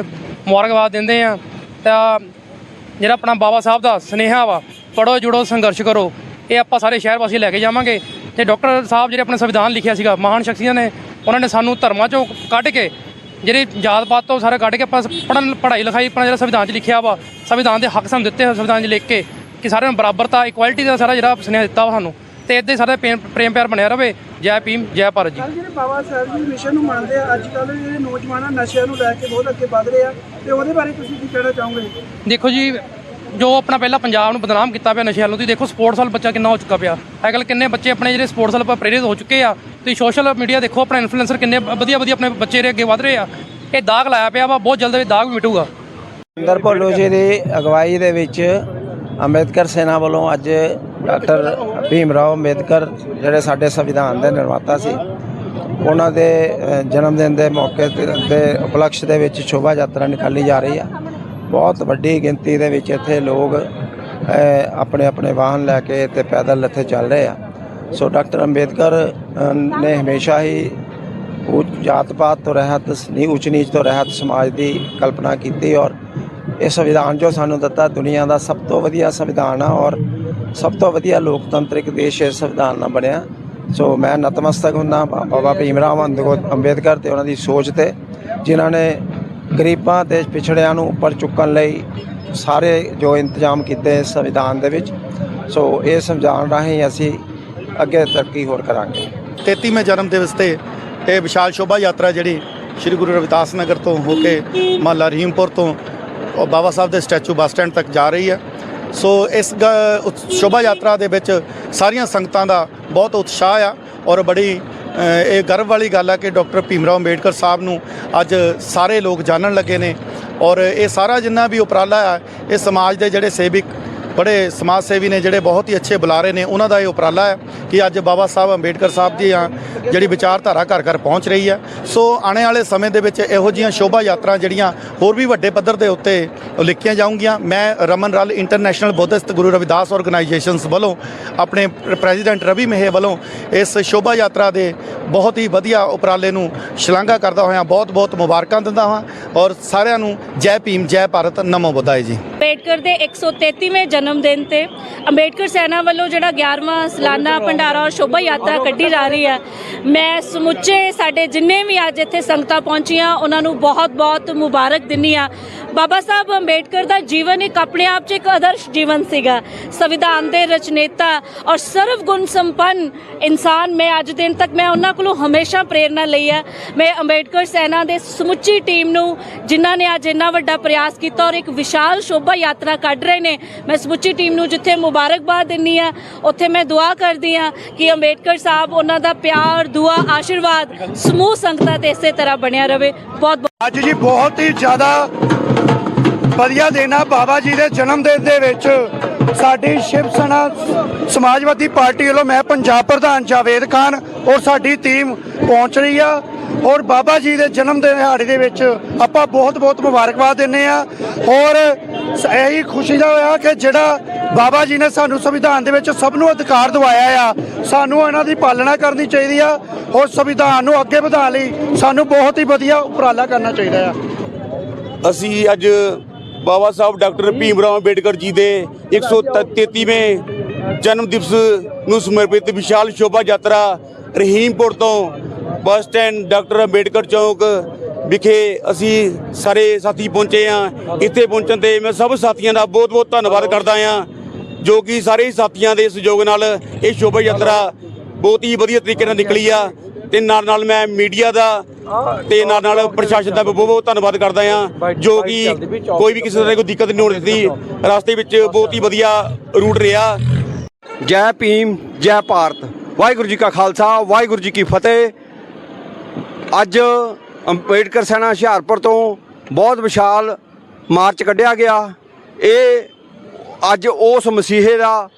ਮੁਬਾਰਕਬਾਦ ਦਿੰਦੇ ਆ ਤਾਂ ਜਿਹੜਾ ਆਪਣਾ ਬਾਬਾ ਸਾਹਿਬ ਦਾ ਸਨੇਹਾ ਵਾ ਪੜੋ ਜੁੜੋ ਸੰਘਰਸ਼ ਕਰੋ ਇਹ ਆਪਾਂ ਸਾਰੇ ਸ਼ਹਿਰ ਵਾਸੀ ਲੈ ਕੇ ਜਾਵਾਂਗੇ। ਤੇ ਡਾਕਟਰ ਸਾਹਿਬ ਜਿਹੜੇ ਆਪਣੇ ਸੰਵਿਧਾਨ ਲਿਖਿਆ ਸੀਗਾ ਮਹਾਨ ਸ਼ਖਸੀਅਤ ਨੇ ਉਹਨਾਂ ਨੇ ਸਾਨੂੰ ਧਰਮਾਂ ਚੋਂ ਕੱਢ ਕੇ ਜਿਹੜੇ ਜਾਤ ਪਾਤ ਤੋਂ ਸਾਰੇ ਕੱਢ ਕੇ ਆਪਾਂ ਪੜਨ ਪੜ੍ਹਾਈ ਲਿਖਾਈ ਆਪਣਾ ਜਿਹੜਾ ਸੰਵਿਧਾਨ 'ਚ ਲਿਖਿਆ ਵਾ ਸੰਵਿਧਾਨ ਦੇ ਹੱਕ ਸਾਨੂੰ ਦਿੱਤੇ ਹੋਏ ਸੰਵਿਧਾਨ 'ਚ ਲਿਖ ਕੇ ਕਿ ਸਾਰਿਆਂ ਨੂੰ ਬਰਾਬਰਤਾ ਇਕੁਐਲਿਟੀ ਦਾ ਸਾਰਾ ਜਿਹੜਾ ਸੁਨੇਹਾ ਦਿੱਤਾ ਵਾ ਸਾਨੂੰ। ਤੇ ਇੱਦਾਂ ਸਾਰੇ ਪ੍ਰੇਮ ਪਿਆਰ ਬਣਿਆ ਰਵੇ। ਜੈ ਭੀਮ ਜੈ ਭਾਰਤ ਜੀ। ਜਿਹੜੇ ਬਾਬਾ ਸਾਹਿਬ ਜੀ ਮਿਸ਼ਨ ਨੂੰ ਮੰਨਦੇ ਆ ਅੱਜ ਕੱਲ ਜਿਹੜੇ ਨੌਜਵਾਨ ਨਸ਼ਿਆਂ ਨੂੰ ਲੈ ਕੇ ਬਹੁਤ ਅੱਗੇ ਵਧ ਰਹੇ ਆ ਤੇ ਉਹਦੇ ਬਾਰੇ ਤੁਸੀਂ ਕੀ ਕਹਿਣਾ ਚਾਹੋਗੇ? ਦੇਖੋ ਜੀ ਜੋ ਆਪਣਾ ਪਹਿਲਾਂ ਪੰਜਾਬ ਨੂੰ ਬਦਨਾਮ ਕੀਤਾ ਪਿਆ ਨਸ਼ੇ ਵੱਲੋਂ ਤੁਸੀਂ ਦੇਖੋ ਸਪੋਰਟਸ ਵਾਲ ਬੱਚਾ ਕਿੰਨਾ ਹੋ ਚੁੱਕਾ ਪਿਆ। ਅੱਜ ਕੱਲ੍ਹ ਕਿੰਨੇ ਬੱਚੇ ਆਪਣੇ ਜਿਹੜੇ ਸਪੋਰਟਸ ਵਾਲ ਪ੍ਰੇਰਿਤ ਹੋ ਚੁੱਕੇ ਆ ਤੁਸੀਂ ਸੋਸ਼ਲ ਮੀਡੀਆ ਦੇਖੋ ਆਪਣਾ ਇਨਫਲੂਐਂਸਰ ਕਿੰਨੇ ਵਧੀਆ ਵਧੀਆ ਆਪਣੇ ਬੱਚੇ ਦੇ ਅੱਗੇ ਵਧ ਰਹੇ ਆ। ਇਹ ਦਾਗ ਲਾਇਆ ਪਿਆ ਵਾ, ਬਹੁਤ ਜਲਦ ਇਹ ਦਾਗ ਵੀ ਮਿਟੂਗਾ। ਇੰਦਰ ਭੋਲੂ ਜੀ ਦੀ ਅਗਵਾਈ ਦੇ ਵਿੱਚ ਅੰਬੇਦਕਰ ਸੈਨਾ ਵੱਲੋਂ ਅੱਜ ਡਾਕਟਰ ਭੀਮ ਰਾਓ ਅੰਬੇਦਕਰ ਜਿਹੜੇ ਸਾਡੇ ਸੰਵਿਧਾਨ ਦੇ ਨਿਰਮਾਤਾ ਸੀ, ਉਹਨਾਂ ਦੇ ਜਨਮ ਦਿਨ ਦੇ ਮੌਕੇ ਤੇ ਉਪਲਕਸ਼ ਦੇ ਵਿੱਚ ਸ਼ੋਭਾ ਯਾਤਰਾ ਨਿਕਾਲੀ ਜਾ ਰਹੀ ਆ। ਬਹੁਤ ਵੱਡੀ ਗਿਣਤੀ ਦੇ ਵਿੱਚ ਇੱਥੇ ਲੋਕ ਆਪਣੇ ਆਪਣੇ ਵਾਹਨ ਲੈ ਕੇ ਤੇ ਪੈਦਲ ਇੱਥੇ ਚੱਲ ਰਹੇ ਆ। ਸੋ ਡਾਕਟਰ ਅੰਬੇਦਕਰ ਨੇ ਹਮੇਸ਼ਾ ਹੀ ਉੱਚ ਜਾਤ ਪਾਤ ਤੋਂ ਰਹਿਤ ਨਹੀਂ ਉੱਚ ਨੀਚ ਤੋਂ ਰਹਿਤ ਸਮਾਜ ਦੀ ਕਲਪਨਾ ਕੀਤੀ ਔਰ ਇਹ ਸੰਵਿਧਾਨ ਜੋ ਸਾਨੂੰ ਦਿੱਤਾ ਦੁਨੀਆ ਦਾ ਸਭ ਤੋਂ ਵਧੀਆ ਸੰਵਿਧਾਨ ਆ ਔਰ ਸਭ ਤੋਂ ਵਧੀਆ ਲੋਕਤੰਤਰਿਕ ਦੇਸ਼ ਇਸ ਸੰਵਿਧਾਨ ਨਾਲ ਬਣਿਆ। ਸੋ ਮੈਂ ਨਤਮਸਤਕ ਹੁੰਦਾ ਬਾਬਾ ਭੀਮ ਰਾਮ ਅੰਦਗੋ- ਅੰਬੇਦਕਰ ਤੇ ਉਹਨਾਂ ਦੀ ਸੋਚ ਤੇ, ਜਿਨ੍ਹਾਂ ਨੇ ਗਰੀਬਾਂ ਤੇ ਪਿਛੜਿਆਂ ਨੂੰ ਉੱਪਰ ਚੁੱਕਣ ਲਈ ਸਾਰੇ ਜੋ ਇੰਤਜ਼ਾਮ ਕੀਤੇ ਸੰਵਿਧਾਨ ਦੇ ਵਿੱਚ। ਸੋ ਇਹ ਸੰਵਿਧਾਨ ਰਾਹੀਂ ਅਸੀਂ ਅੱਗੇ ਤਰੱਕੀ ਹੋਰ ਕਰਾਂਗੇ। 33ਵੇਂ ਜਨਮ ਦਿਵਸ ਤੇ ਇਹ ਵਿਸ਼ਾਲ ਸ਼ੋਭਾ ਯਾਤਰਾ ਜਿਹੜੀ ਸ੍ਰੀ ਗੁਰੂ ਰਵਿਦਾਸ ਨਗਰ ਤੋਂ ਹੋ ਕੇ ਮਹੱਲਾ ਰਹੀਮਪੁਰ ਤੋਂ ਬਾਬਾ ਸਾਹਿਬ ਦੇ ਸਟੈਚੂ ਬੱਸ ਸਟੈਂਡ ਤੱਕ ਜਾ ਰਹੀ ਹੈ। ਸੋ ਇਸ ਗ- ਸ਼ੋਭਾ ਯਾਤਰਾ ਦੇ ਵਿੱਚ ਸਾਰੀਆਂ ਸੰਗਤਾਂ ਦਾ ਬਹੁਤ ਉਤਸ਼ਾਹ ਆ ਔਰ ਬੜੀ ਇਹ ਗਰਵ ਵਾਲੀ ਗੱਲ ਆ ਕਿ ਡਾਕਟਰ ਭੀਮਰਾਓ ਅੰਬੇਡਕਰ ਸਾਹਿਬ ਨੂੰ ਅੱਜ ਸਾਰੇ ਲੋਕ ਜਾਣਨ ਲੱਗੇ ਨੇ ਔਰ ਇਹ ਸਾਰਾ ਜਿੰਨਾ ਵੀ ਉਪਰਾਲਾ ਆ, ਇਹ ਸਮਾਜ ਦੇ ਜਿਹੜੇ ਸੇਵਕ ਬੜੇ ਸਮਾਜ ਸੇਵੀ ਨੇ ਜਿਹੜੇ ਬਹੁਤ ਹੀ ਅੱਛੇ ਬੁਲਾਰੇ ਨੇ, ਉਹਨਾਂ ਦਾ ਇਹ ਉਪਰਾਲਾ ਹੈ ਕਿ ਅੱਜ ਬਾਬਾ ਸਾਹਿਬ ਅੰਬੇਡਕਰ ਸਾਹਿਬ ਦੀ ਆ, ਜਿਹੜੀ ਵਿਚਾਰਧਾਰਾ ਘਰ ਘਰ ਪਹੁੰਚ ਰਹੀ ਹੈ। ਸੋ ਆਉਣੇ ਵਾਲੇ ਸਮੇਂ ਦੇ ਵਿੱਚ ਇਹੋ ਜੀਆਂ ਸ਼ੋਭਾ ਯਾਤਰਾ ਜਿਹੜੀਆਂ ਹੋਰ ਵੀ ਵੱਡੇ ਪੱਧਰ ਦੇ ਉੱਤੇ ਲਿਖੀਆਂ ਜਾਊਂਗੀਆਂ। ਮੈਂ ਰਮਨ ਰਲ international Buddhist Guru Ravidas organisations ਵੱਲੋਂ, ਆਪਣੇ ਪ੍ਰੈਜ਼ੀਡੈਂਟ ਰਵੀ ਮਹੇ ਵੱਲੋਂ ਇਸ ਸ਼ੋਭਾ ਯਾਤਰਾ ਦੇ ਬਹੁਤ ਹੀ ਵਧੀਆ ਉਪਰਾਲੇ ਨੂੰ ਸ਼ਲਾਘਾ ਕਰਦਾ ਹੋਇਆ ਬਹੁਤ ਬਹੁਤ ਮੁਬਾਰਕਾਂ ਦਿੰਦਾ ਹਾਂ। ਔਰ ਸਾਰਿਆਂ ਨੂੰ ਜੈ ਭੀਮ, ਜੈ ਭਾਰਤ, ਨਮੋ ਬੁੱਧਾਏ ਜੀ। ਅੰਬੇਡਕਰ ਦੇ 133ਵੇਂ ਜਨਮ ਜਨਮ ਦਿਨ ਤੇ ਅੰਬੇਡਕਰ ਸੈਨਾ ਵੱਲੋਂ ਜਿਹੜਾ 11ਵਾਂ ਸਾਲਾਨਾ ਭੰਡਾਰਾ ਔਰ ਸ਼ੋਭਾ ਯਾਤਰਾ ਕੱਢੀ ਜਾ ਰਹੀ ਹੈ। ਮੈਂ ਸਮੁੱਚੇ ਸਾਡੇ ਜਿੰਨੇ ਵੀ ਅੱਜ ਇੱਥੇ ਸੰਗਤਾਂ ਪਹੁੰਚੀਆਂ, ਉਹਨਾਂ ਨੂੰ ਬਹੁਤ-ਬਹੁਤ ਮੁਬਾਰਕ ਦਿੰਨੀ ਆ ਬਾਬਾ ਸਾਹਿਬ ਅੰਬੇਡਕਰ ਦਾ ਜੀਵਨ ਇੱਕ ਆਪਣੇ ਆਪ 'ਚ ਇੱਕ ਆਦਰਸ਼ ਜੀਵਨ ਸੀਗਾ। ਸੰਵਿਧਾਨ ਦੇ ਰਚਨੇਤਾ ਔਰ ਸਰਵ ਗੁਣ ਸੰਪੰਨ ਇਨਸਾਨ ਮੈਂ ਅੱਜ ਦਿਨ ਤੱਕ ਮੈਂ ਉਹਨਾਂ ਕੋਲੋਂ ਹਮੇਸ਼ਾ ਪ੍ਰੇਰਣਾ ਲਈ ਆ। ਮੈਂ ਅੰਬੇਡਕਰ ਸੈਨਾ ਦੇ ਸਮੁੱਚੀ ਟੀਮ ਨੂੰ, ਜਿਨ੍ਹਾਂ ਨੇ ਅੱਜ ਇੰਨਾ ਵੱਡਾ ਪ੍ਰਯਾਸ ਕੀਤਾ ਔਰ ਇੱਕ ਵਿਸ਼ਾਲ ਸ਼ੋਭਾ ਯਾਤਰਾ ਕੱਢ ਰਹੇ ਨੇ, ਮੈਂ ਸਮੁੱਚੀ ਟੀਮ ਨੂੰ ਜਿੱਥੇ ਮੁਬਾਰਕਬਾਦ ਦਿੰਨੀ ਆ, ਉੱਥੇ ਮੈਂ ਦੁਆ ਕਰਦੀ ਆ ਕਿ ਅੰਬੇਡਕਰ ਸਾਹਿਬ ਉਹਨਾਂ ਦਾ ਪਿਆਰ, ਦੁਆ, ਆਸ਼ੀਰਵਾਦ ਸਮੂਹ ਸੰਗਤਾਂ ਤੇ ਇਸੇ ਤਰ੍ਹਾਂ ਬਣਿਆ ਰਵੇ। ਬਹੁਤ ਬਹੁਤ ਅੱਜ ਜੀ ਬਹੁਤ ਹੀ ਜ਼ਿਆਦਾ ਵਧੀਆ ਦਿਨ ਆ ਬਾਬਾ ਜੀ ਦੇ ਜਨਮ ਦਿਨ ਦੇ ਵਿੱਚ। ਸਾਡੀ ਸ਼ਿਵ ਸੈਨਾ ਸਮਾਜਵਾਦੀ ਪਾਰਟੀ ਵੱਲੋਂ ਮੈਂ ਪੰਜਾਬ ਪ੍ਰਧਾਨ ਜਾਵੇਦ ਖਾਨ ਔਰ ਸਾਡੀ ਟੀਮ ਪਹੁੰਚ ਰਹੀ ਆ। ਔਰ ਬਾਬਾ ਜੀ ਦੇ ਜਨਮ ਦਿਨ ਦਿਹਾੜੇ ਦੇ ਵਿੱਚ ਆਪਾਂ ਬਹੁਤ ਬਹੁਤ ਮੁਬਾਰਕਬਾਦ ਦਿੰਨੇ ਆ। ਔਰ ਇਹੀ ਖੁਸ਼ੀ ਦਾ ਹੋਇਆ ਕਿ ਜਿਹੜਾ ਬਾਬਾ ਜੀ ਨੇ ਸਾਨੂੰ ਸੰਵਿਧਾਨ ਦੇ ਵਿੱਚ ਸਭ ਨੂੰ ਅਧਿਕਾਰ ਦਿਵਾਇਆ ਆ, ਸਾਨੂੰ ਇਹਨਾਂ ਦੀ ਪਾਲਣਾ ਕਰਨੀ ਚਾਹੀਦੀ ਆ ਔਰ ਸੰਵਿਧਾਨ ਨੂੰ ਅੱਗੇ ਵਧਾਉਣ ਲਈ ਸਾਨੂੰ ਬਹੁਤ ਹੀ ਵਧੀਆ ਉਪਰਾਲਾ ਕਰਨਾ ਚਾਹੀਦਾ ਆ। ਅਸੀਂ ਅੱਜ ਬਾਬਾ ਸਾਹਿਬ ਡਾਕਟਰ ਭੀਮ ਰਾਓ ਅੰਬੇਡਕਰ ਜੀ ਦੇ 133ਵੇਂ ਜਨਮ ਦਿਵਸ ਨੂੰ ਸਮਰਪਿਤ ਵਿਸ਼ਾਲ ਸ਼ੋਭਾ ਯਾਤਰਾ ਰਹੀਮਪੁਰ ਤੋਂ bus stand doctor Ambedkar Chowk ਵਿਖੇ ਅਸੀਂ ਸਾਰੇ ਸਾਥੀ ਪਹੁੰਚੇ ਆ ਇੱਥੇ ਪਹੁੰਚਣ ਤੇ ਮੈਂ ਸਭ ਸਾਥੀਆਂ ਦਾ ਬਹੁਤ-ਬਹੁਤ ਧੰਨਵਾਦ ਕਰਦਾ ਆ ਜੋ ਕਿ ਸਾਰੇ ਸਾਥੀਆਂ ਦੇ ਸਹਿਯੋਗ ਨਾਲ ਇਹ ਸ਼ੋਭਾ ਯਾਤਰਾ ਬਹੁਤ ਹੀ ਵਧੀਆ ਤਰੀਕੇ ਨਾਲ ਨਿਕਲੀ ਆ। ਤੇ ਨਾਲ ਨਾਲ ਮੈਂ ਮੀਡੀਆ ਦਾ ਤੇ ਨਾਲ ਨਾਲ ਪ੍ਰਸ਼ਾਸਨ ਦਾ ਬਹੁਤ ਬਹੁਤ ਧੰਨਵਾਦ ਕਰਦਾ ਆ ਜੋ ਕਿ ਕੋਈ ਵੀ ਕਿਸੇ ਤਰ੍ਹਾਂ ਦੀ ਕੋਈ ਦਿੱਕਤ ਨਹੀਂ ਹੋਣ ਦਿੱਤੀ। ਰਸਤੇ ਵਿੱਚ ਬਹੁਤ ਹੀ ਵਧੀਆ ਰੂਟ ਰਿਹਾ। ਜੈ ਭੀਮ ਜੈ ਭਾਰਤ। ਵਾਹਿਗੁਰੂ ਜੀ ਕਾ ਖਾਲਸਾ ਵਾਹਿਗੁਰੂ ਜੀ ਕੀ ਫਤਿਹ। ਅੱਜ ਅੰਬੇਡਕਰ ਸੈਨਾ ਹੁਸ਼ਿਆਰਪੁਰ ਤੋਂ ਬਹੁਤ ਵਿਸ਼ਾਲ ਮਾਰਚ ਕੱਢਿਆ ਗਿਆ। ਇਹ ਅੱਜ ਉਸ ਮਸੀਹੇ ਦਾ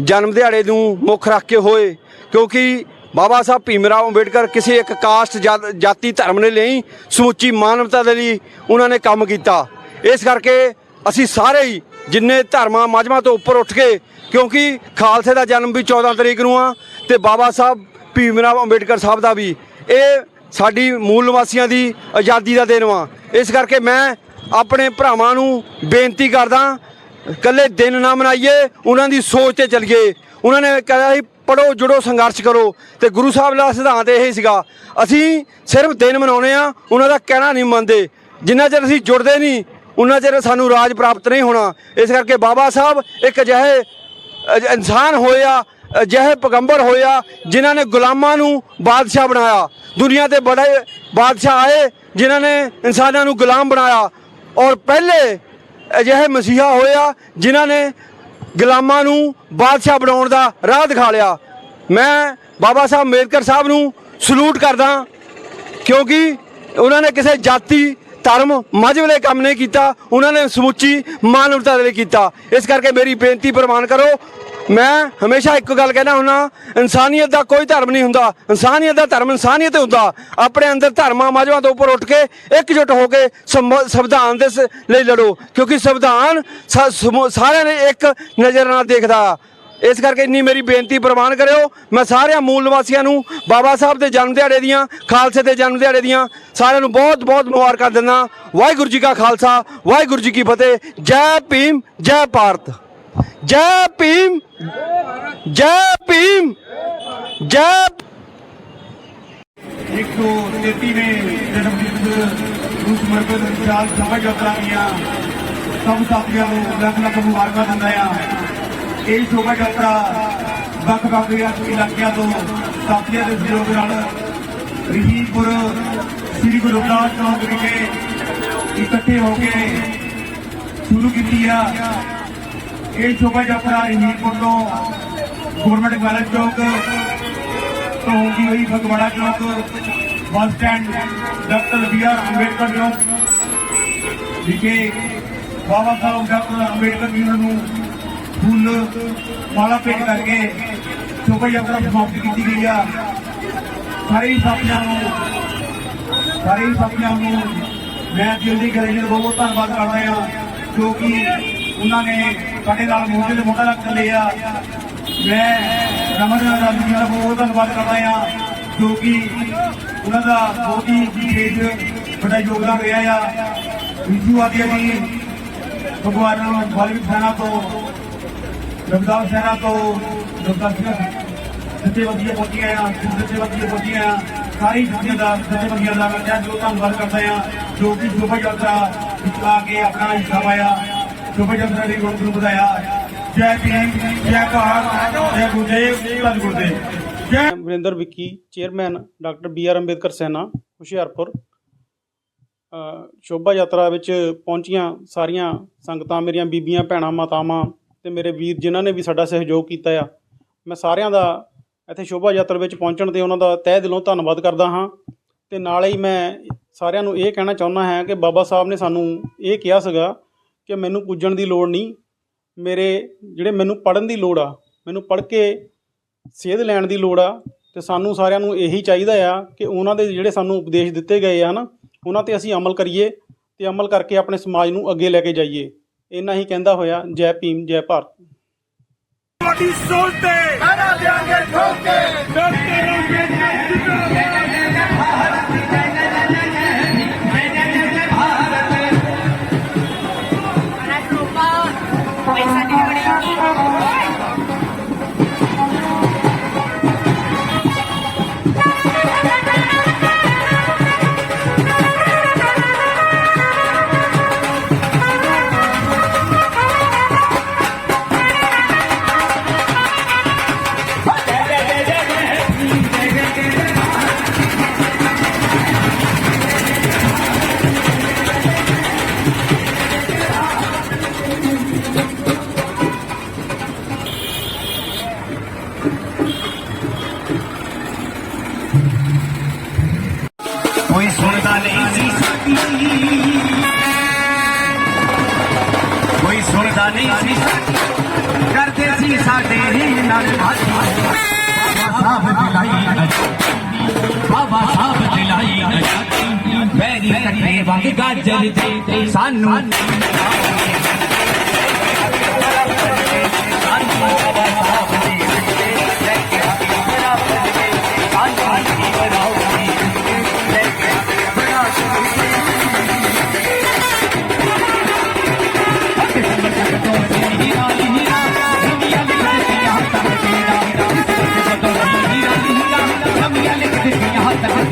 ਜਨਮ ਦਿਹਾੜੇ ਨੂੰ ਮੁੱਖ ਰੱਖ ਕੇ ਹੋਏ ਕਿਉਂਕਿ ਬਾਬਾ ਸਾਹਿਬ ਭੀਮ ਰਾਓ ਅੰਬੇਡਕਰ ਕਿਸੇ ਇੱਕ ਕਾਸਟ ਜਾ- ਜਾਤੀ ਧਰਮ ਨੇ ਲਈ ਸਮੁੱਚੀ ਮਾਨਵਤਾ ਦੇ ਲਈ ਉਹਨਾਂ ਨੇ ਕੰਮ ਕੀਤਾ। ਇਸ ਕਰਕੇ ਅਸੀਂ ਸਾਰੇ ਹੀ ਜਿੰਨੇ ਧਰਮਾਂ ਮਾਝਮਾਂ ਤੋਂ ਉੱਪਰ ਉੱਠ ਕੇ, ਕਿਉਂਕਿ ਖਾਲਸੇ ਦਾ ਜਨਮ ਵੀ 14 ਤਰੀਕ ਨੂੰ ਆ, ਤੇ ਬਾਬਾ ਸਾਹਿਬ ਭੀਮ ਰਾਓ ਅੰਬੇਡਕਰ ਸਾਹਿਬ ਦਾ ਵੀ, ਇਹ ਸਾਡੀ ਮੂਲ ਨਿਵਾਸੀਆਂ ਦੀ ਆਜ਼ਾਦੀ ਦਾ ਦਿਨ ਵਾ। ਇਸ ਕਰਕੇ ਮੈਂ ਆਪਣੇ ਭਰਾਵਾਂ ਨੂੰ ਬੇਨਤੀ ਕਰਦਾ ਕੱਲੇ ਦਿਨ ਨਾ ਮਨਾਈਏ, ਉਹਨਾਂ ਦੀ ਸੋਚ ਤੇ ਚੱਲੀਏ। ਉਹਨਾਂ ਨੇ ਕਿਹਾ ਸੀ ਪੜੋ ਜੁੜੋ, ਸੰਘਰਸ਼ ਕਰੋ। ਤੇ ਗੁਰੂ ਸਾਹਿਬ ਦਾ ਸਿਧਾਂਤ ਇਹ ਸੀਗਾ, ਅਸੀਂ ਸਿਰਫ ਦਿਨ ਮਨਾਉਣੇ ਆ ਉਹਨਾਂ ਦਾ ਕਹਿਣਾ ਨਹੀਂ ਮੰਨਦੇ। ਜਿੰਨਾ ਚਿਰ ਅਸੀਂ ਜੁੜਦੇ ਨਹੀਂ, ਉਹਨਾਂ ਚਿਰ ਸਾਨੂੰ ਰਾਜ ਪ੍ਰਾਪਤ ਨਹੀਂ ਹੋਣਾ। ਇਸ ਕਰਕੇ ਬਾਬਾ ਸਾਹਿਬ ਇੱਕ ਅਜਿਹੇ, ਅਜ- ਇਨਸਾਨ ਹੋਇਆ, ਅਜਿਹੇ ਪੈਗੰਬਰ ਹੋਇਆ, ਜਿਨ੍ਹਾਂ ਨੇ ਗੁਲਾਮਾਂ ਨੂੰ ਬਾਦਸ਼ਾਹ ਬਣਾਇਆ। ਦੁਨੀਆ ਤੇ ਬੜੇ ਬਾਦਸ਼ਾਹ ਆਏ, ਜਿਨ੍ਹਾਂ ਨੇ ਇਨਸਾਨਾਂ ਨੂੰ ਗੁਲਾਮ ਬਣਾਇਆ। ਔਰ ਪਹਿਲੇ ਅਜਿਹੇ ਮਸੀਹਾ ਹੋਇਆ, ਜਿਨ੍ਹਾਂ ਨੇ ਗੁਲਾਮਾਂ ਨੂੰ ਬਾਦਸ਼ਾਹ ਬਣਾਉਣ ਦਾ ਰਾਹ ਦਿਖਾ ਲਿਆ। ਮੈਂ ਬਾਬਾ ਸਾਹਿਬ ਅੰਬੇਦਕਰ ਸਾਹਿਬ ਨੂੰ ਸਲੂਟ ਕਰਦਾ ਕਿਉਂਕਿ ਉਹਨਾਂ ਨੇ ਕਿਸੇ ਜਾਤੀ, ਧਰਮ ਮਜ਼ਹਬ ਲਈ ਕੰਮ ਨਹੀਂ ਕੀਤਾ। ਉਹਨਾਂ ਨੇ ਸਮੁੱਚੀ ਮਾਨਵਤਾ ਦੇ ਲਈ ਕੀਤਾ। ਇਸ ਕਰਕੇ ਮੇਰੀ ਬੇਨਤੀ ਪ੍ਰਵਾਨ ਕਰੋ ਮੈਂ ਹਮੇਸ਼ਾ ਇੱਕ ਗੱਲ ਕਹਿਣਾ ਹੁੰਦਾ, ਇਨਸਾਨੀਅਤ ਦਾ ਕੋਈ ਧਰਮ ਨਹੀਂ ਹੁੰਦਾ। ਇਨਸਾਨੀਅਤ ਦਾ ਧਰਮ ਇਨਸਾਨੀਅਤ ਹੁੰਦਾ। ਆਪਣੇ ਅੰਦਰ ਧਰਮਾਂ ਮਜ਼ਹਬਾਂ ਤੋਂ ਉੱਪਰ ਉੱਠ ਕੇ ਇਕਜੁੱਟ ਹੋ ਕੇ ਸੰਵ- ਸੰਵਿਧਾਨ ਦੇ ਸ- ਲਈ ਲੜੋ। ਕਿਉਂਕਿ ਸੰਵਿਧਾਨ ਸਾ- ਸਮੂ- ਸਾਰਿਆਂ ਨੇ ਇੱਕ ਨਜ਼ਰ ਨਾਲ ਦੇਖਦਾ। ਇਸ ਕਰਕੇ ਇੰਨੀ ਮੇਰੀ ਬੇਨਤੀ ਪ੍ਰਵਾਨ ਕਰਿਓ। ਮੈਂ ਸਾਰਿਆਂ ਮੂਲ ਨਿਵਾਸੀਆਂ ਨੂੰ, ਬਾਬਾ ਸਾਹਿਬ ਦੇ ਜਨਮ ਦਿਹਾੜੇ ਦੀਆਂ, ਖਾਲਸੇ ਦੇ ਜਨਮ ਦਿਹਾੜੇ ਦੀਆਂ ਸਾਰਿਆਂ ਨੂੰ ਬਹੁਤ ਬਹੁਤ ਮੁਬਾਰਕਾਂ ਦਿੰਦਾ। ਵਾਹਿਗੁਰੂ ਜੀ ਕਾ ਖਾਲਸਾ, ਵਾਹਿਗੁਰੂ ਜੀ ਕੀ ਫਤਿਹ। ਜੈ ਭੀਮ, ਜੈ ਭਾਰਤ। ਜੈ ਭੀਮ ਜੈ ਭੀਮ, ਜੈ 133ਵੇਂ ਜਨਮ ਦਿਵਸ ਨੂੰ ਸਮਰਪਿਤ ਵਿਸ਼ਾਲ ਸ਼ੋਭਾ ਯਾਤਰਾ ਦੀਆਂ ਸਭ ਸਾਥੀਆਂ ਨੂੰ ਲੱਖ ਲੱਖ ਮੁਬਾਰਕਾਂ ਦਿੰਦਾ ਆ ਇਹ ਸ਼ੋਭਾ ਯਾਤਰਾ ਵੱਖ-ਵੱਖ ਇਲਾਕਿਆਂ ਤੋਂ ਸਾਥੀਆਂ ਦੇ ਸਹਿਯੋਗ ਨਾਲ ਰਹੀਪੁਰ ਸ੍ਰੀ ਗੁਰੂ ਰਵਿਦਾਸ ਚੌਂਕ ਵਿਖੇ ਇਕੱਠੇ ਹੋ ਕੇ ਸ਼ੁਰੂ ਕੀਤੀ ਆ। ਇਹ ਸ਼ੋਭਾ ਯਾਤਰਾ ਰਹੀਪੁਰ ਤੋਂ ਗਵਰਨਮੈਂਟ ਕਾਲਜ ਚੌਕ ਤੋਂ ਹੁੰਦੀ ਹੋਈ Phagwara Chowk, bus stand, doctor B R Ambedkar Chowk ਵਿਖੇ ਬਾਬਾ ਸਾਹਿਬ ਡਾਕਟਰ ਅੰਬੇਡਕਰ ਜੀ ਨੂੰ ਫੁੱਲ ਮਾਲਾ ਭੇਟ ਕਰਕੇ ਸ਼ੋਭਾ ਯਾਤਰਾ ਸਮਾਪਤ ਕੀਤੀ ਗਈ ਆ। ਸਾਰੇ ਹੀ ਸਾਥੀਆਂ ਨੂੰ, ਸਾਰੇ ਸਾਥੀਆਂ ਨੂੰ ਮੈਂ ਦਿਲ ਦੀ ਗਹਿਰਾਈ ਨਾਲ ਬਹੁਤ ਬਹੁਤ ਧੰਨਵਾਦ ਕਰਦਾ ਹਾਂ, ਕਿਉਂਕਿ ਉਹਨਾਂ ਨੇ ਸਾਡੇ ਨਾਲ ਮੋਢੇ ਤੇ ਮੋਢਾ ਰੱਖ ਲਿਆ। ਮੈਂ ਰਮਨ ਰਾਜ ਜੀ ਦਾ ਬਹੁਤ ਧੰਨਵਾਦ ਕਰਦਾ ਹਾਂ, ਜੋ ਕਿ ਉਹਨਾਂ ਦਾ ਬਹੁਤ ਹੀ ਵਿਸ਼ੇਸ਼ ਵੱਡਾ ਯੋਗਦਾਨ ਰਿਹਾ ਆ। ਵਿਸ਼ੂ ਆਦਿਆ ਜੀ ਭਗਵਾਨ ਵਾਲਮੀਕ ਸੈਨਾ ਤੋਂ, ਰਵਿਦਾਸ ਸੈਨਾ ਤੋਂ ਰਵਿਦਾਸੀਆਂ ਜਥੇਬੰਦੀਆਂ ਪਹੁੰਚੀਆਂ ਆ ਜਥੇਬੰਦੀਆਂ ਪਹੁੰਚੀਆਂ ਆ। ਸਾਰੀ ਜਥੇਬੰਦੀਆਂ ਦਾ ਜਥੇਬੰਦੀਆਂ ਦਾ ਮੈਂ ਤਹਿ ਧੰਨਵਾਦ ਕਰਦਾ ਆ ਜੋ ਕਿ ਸ਼ੋਭਾ ਯਾਤਰਾ ਵਿੱਚ ਆ ਕੇ ਆਪਣਾ ਹਿੱਸਾ ਪਾਇਆ। ਸ਼ੋਭਾ ਯਾਤਰਾ ਦੀ ਨੂੰ ਵਧਾਇਆ। ਜੈ ਭੀਮ, ਜੈ ਭਾਰਤ, ਜੈ ਗੁਰਦੇਵ ਧੰਨ ਗੁਰਦੇਵ ਜੈ ਮੈਂ Varinder Vicky, chairman doctor B R Ambedkar Sena, Hoshiarpur. ਸ਼ੋਭਾ ਯਾਤਰਾ ਵਿੱਚ ਪਹੁੰਚੀਆਂ ਸਾਰੀਆਂ ਸੰਗਤਾਂ, ਮੇਰੀਆਂ ਬੀਬੀਆਂ, ਭੈਣਾਂ, ਮਾਤਾਵਾਂ ਤੇ ਮੇਰੇ ਵੀਰ ਜਿਨ੍ਹਾਂ ਨੇ ਵੀ ਸਾਡਾ ਸਹਿਯੋਗ ਕੀਤਾ ਆ। ਮੈਂ ਸਾਰਿਆਂ ਦਾ ਇੱਥੇ ਸ਼ੋਭਾ ਯਾਤਰਾ ਵਿੱਚ ਪਹੁੰਚਣ ਤੇ ਉਹਨਾਂ ਦਾ ਤਹਿ ਦਿਲੋਂ ਧੰਨਵਾਦ ਕਰਦਾ ਹਾਂ। ਤੇ ਨਾਲ ਹੀ ਮੈਂ ਸਾਰਿਆਂ ਨੂੰ ਇਹ ਕਹਿਣਾ ਚਾਹੁੰਦਾ ਹਾਂ ਕਿ ਬਾਬਾ ਸਾਹਿਬ ਨੇ ਸਾਨੂੰ ਇਹ ਕਿਹਾ ਸੀਗਾ ਕਿ ਮੈਨੂੰ ਪੁੱਜਣ ਦੀ ਲੋੜ ਨਹੀਂ। ਮੇਰੇ ਜਿਹੜੇ ਮੈਨੂੰ ਪੜ੍ਹਨ ਦੀ ਲੋੜ ਆ, ਮੈਨੂੰ ਪੜ੍ਹ ਕੇ ਸੇਧ ਲੈਣ ਦੀ ਲੋੜ ਆ ਤੇ ਸਾਨੂੰ ਸਾਰਿਆਂ ਨੂੰ ਇਹੀ ਚਾਹੀਦਾ ਆ ਕਿ ਉਹਨਾਂ ਦੇ ਜਿਹੜੇ ਸਾਨੂੰ ਉਪਦੇਸ਼ ਦਿੱਤੇ ਗਏ ਆ ਨਾ, ਉਹਨਾਂ ਤੇ ਅਸੀਂ ਅਮਲ ਕਰੀਏ ਤੇ ਅਮਲ ਕਰਕੇ ਆਪਣੇ ਸਮਾਜ ਨੂੰ ਅੱਗੇ ਲੈ ਕੇ ਜਾਈਏ। ਇੰਨਾ ਹੀ ਕਹਿੰਦਾ ਹੋਇਆ, ਜੈ ਭੀਮ, ਜੈ ਭਾਰਤ। ਤੁਹਾਡੀ ਸੋਚ ਤੇ ਸਾਰਾ ਦਿਆਂਗੇ ਠੋਕ। ਡਾਕਟਰ ਅੰਬੇਦਕਰ ਦੇ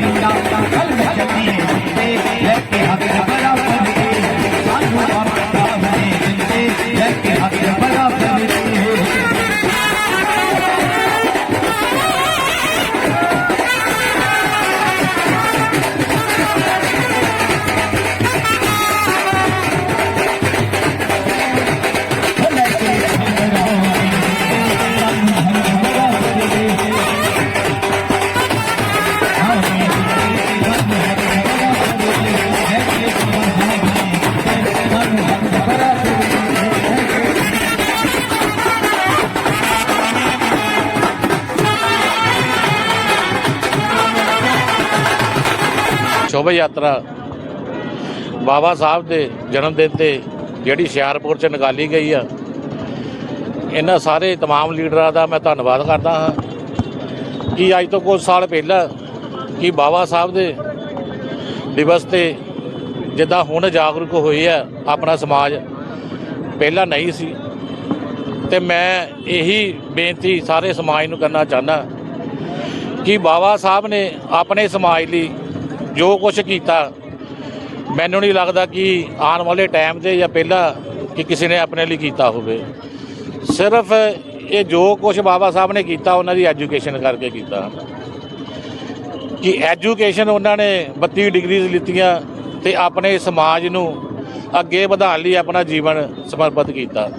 ਯਾਤਰਾ ਬਾਬਾ ਸਾਹਿਬ ਦੇ ਜਨਮ ਦਿਨ ਤੇ ਜਿਹੜੀ ਹੁਸ਼ਿਆਰਪੁਰ ਚ ਨਿਕਾਲੀ ਗਈ ਆ ਇਹਨਾਂ ਸਾਰੇ तमाम ਲੀਡਰਾਂ ਦਾ ਮੈਂ ਧੰਨਵਾਦ ਕਰਦਾ ਹਾਂ ਕਿ ਅੱਜ ਤੋਂ ਕੁਝ ਸਾਲ ਪਹਿਲਾਂ ਕਿ ਬਾਬਾ ਸਾਹਿਬ ਦੇ ਦਿਵਸ ਤੇ ਜਿੱਦਾਂ ਹੁਣ ਜਾਗਰੂਕ ਹੋਏ ਆ ਆਪਣਾ ਸਮਾਜ ਪਹਿਲਾਂ ਨਹੀਂ ਸੀ ਤੇ ਮੈਂ ਇਹੀ ਬੇਨਤੀ ਸਾਰੇ ਸਮਾਜ ਨੂੰ ਕਰਨਾ ਚਾਹੁੰਦਾ ਕਿ ਬਾਬਾ ਸਾਹਿਬ ਨੇ ਆਪਣੇ ਸਮਾਜ ਲਈ ਜੋ ਕੁਝ ਕੀਤਾ, ਮੈਨੂੰ ਨਹੀਂ ਲੱਗਦਾ ਕਿ ਆਉਣ ਵਾਲੇ ਟਾਈਮ ਤੇ ਜਾਂ ਪਹਿਲਾਂ ਕਿ ਕਿਸੇ ਨੇ ਆਪਣੇ ਲਈ ਕੀਤਾ ਹੋਵੇ। ਸਿਰਫ ਇਹ ਜੋ ਕੁਝ ਬਾਬਾ ਸਾਹਿਬ ਨੇ ਕੀਤਾ, ਉਹਨਾਂ ਦੀ ਐਜੂਕੇਸ਼ਨ ਕਰਕੇ ਕੀਤਾ। ਕਿ ਐਜੂਕੇਸ਼ਨ ਉਹਨਾਂ ਨੇ 32 ਡਿਗਰੀਜ਼ ਲਿੱਤੀਆਂ ਤੇ ਆਪਣੇ ਸਮਾਜ ਨੂੰ ਅੱਗੇ ਵਧਾਉਣ ਲਈ ਆਪਣਾ ਜੀਵਨ ਸਮਰਪਿਤ ਕੀਤਾ।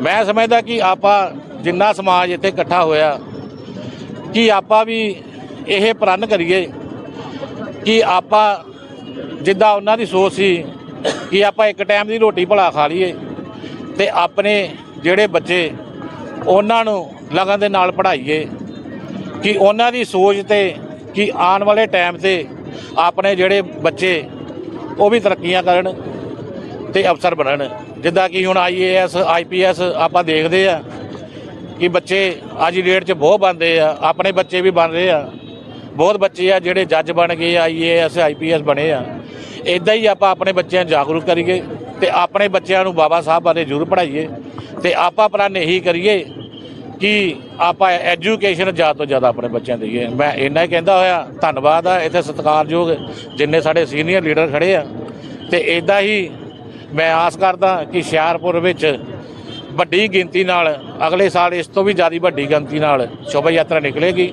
ਮੈਂ ਸਮਝਦਾ ਕਿ ਆਪਾਂ ਜਿੰਨਾ ਸਮਾਜ ਇੱਥੇ ਇਕੱਠਾ ਹੋਇਆ, ਕਿ ਆਪਾਂ ਵੀ ਇਹ ਪ੍ਰਣ ਕਰੀਏ ਕਿ ਆਪਾਂ ਜਿੱਦਾਂ ਉਹਨਾਂ ਦੀ ਸੋਚ ਸੀ ਕਿ ਆਪਾਂ ਇੱਕ ਟਾਈਮ ਦੀ ਰੋਟੀ ਭਲਾ ਖਾ ਲਈਏ ਤੇ ਆਪਣੇ ਜਿਹੜੇ ਬੱਚੇ ਉਹਨਾਂ ਨੂੰ ਲਗਨ ਦੇ ਨਾਲ ਪੜ੍ਹਾਈਏ, ਕਿ ਉਹਨਾਂ ਦੀ ਸੋਚ ਤੇ ਕਿ ਆਉਣ ਵਾਲੇ ਟਾਈਮ ਤੇ ਆਪਣੇ ਜਿਹੜੇ ਬੱਚੇ ਉਹ ਵੀ ਤਰੱਕੀਆਂ ਕਰਨ ਤੇ ਅਫਸਰ ਬਣਨ। ਜਿੱਦਾਂ ਕਿ ਹੁਣ ਆਈਏਐਸ ਆਈਪੀਐਸ ਆਪਾਂ ਦੇਖਦੇ ਆ ਕਿ ਬੱਚੇ ਅੱਜ ਦੀ ਡੇਟ 'ਚ ਬਹੁਤ ਬਣਦੇ ਆ, ਆਪਣੇ ਬੱਚੇ ਵੀ ਬਣ ਰਹੇ ਆ। ਬਹੁਤ ਬੱਚੇ ਆ ਜਿਹੜੇ ਜੱਜ ਬਣ ਗਏ ਆਈਏਐਸ ਆਈਪੀਐਸ ਬਣੇ ਆ। ਇਦਾਂ ਹੀ ਆਪਾਂ ਆਪਣੇ ਬੱਚਿਆਂ ਨੂੰ ਜਾਗਰੂਕ ਕਰੀਏ ਤੇ ਆਪਣੇ ਬੱਚਿਆਂ ਨੂੰ ਬਾਬਾ ਸਾਹਿਬ ਬਾਰੇ ਜ਼ਰੂਰ ਪੜ੍ਹਾਈਏ ਤੇ ਆਪਾਂ ਪ੍ਰਣ ਇਹੀ ਕਰੀਏ ਕਿ ਆਪਾਂ ਐਜੂਕੇਸ਼ਨ ਜ਼ਿਆਦਾ ਤੋਂ ਜ਼ਿਆਦਾ ਆਪਣੇ ਬੱਚਿਆਂ ਦੀ ਦਈਏ ਮੈਂ ਇੰਨਾ ਹੀ ਕਹਿੰਦਾ ਹੋਇਆ, ਧੰਨਵਾਦ ਆ, ਇੱਥੇ ਸਤਿਕਾਰਯੋਗ ਜਿੰਨੇ ਸਾਡੇ ਸੀਨੀਅਰ ਲੀਡਰ ਖੜੇ ਆ। ਤੇ ਇਦਾਂ ਹੀ ਮੈਂ ਆਸ ਕਰਦਾ ਕਿ ਹੁਸ਼ਿਆਰਪੁਰ ਵਿੱਚ ਵੱਡੀ ਗਿਣਤੀ ਨਾਲ ਅਗਲੇ ਸਾਲ ਇਸ ਤੋਂ ਵੀ ਜ਼ਿਆਦਾ ਵੱਡੀ ਗਿਣਤੀ ਨਾਲ ਸ਼ੋਭਾ ਯਾਤਰਾ ਨਿਕਲੇਗੀ।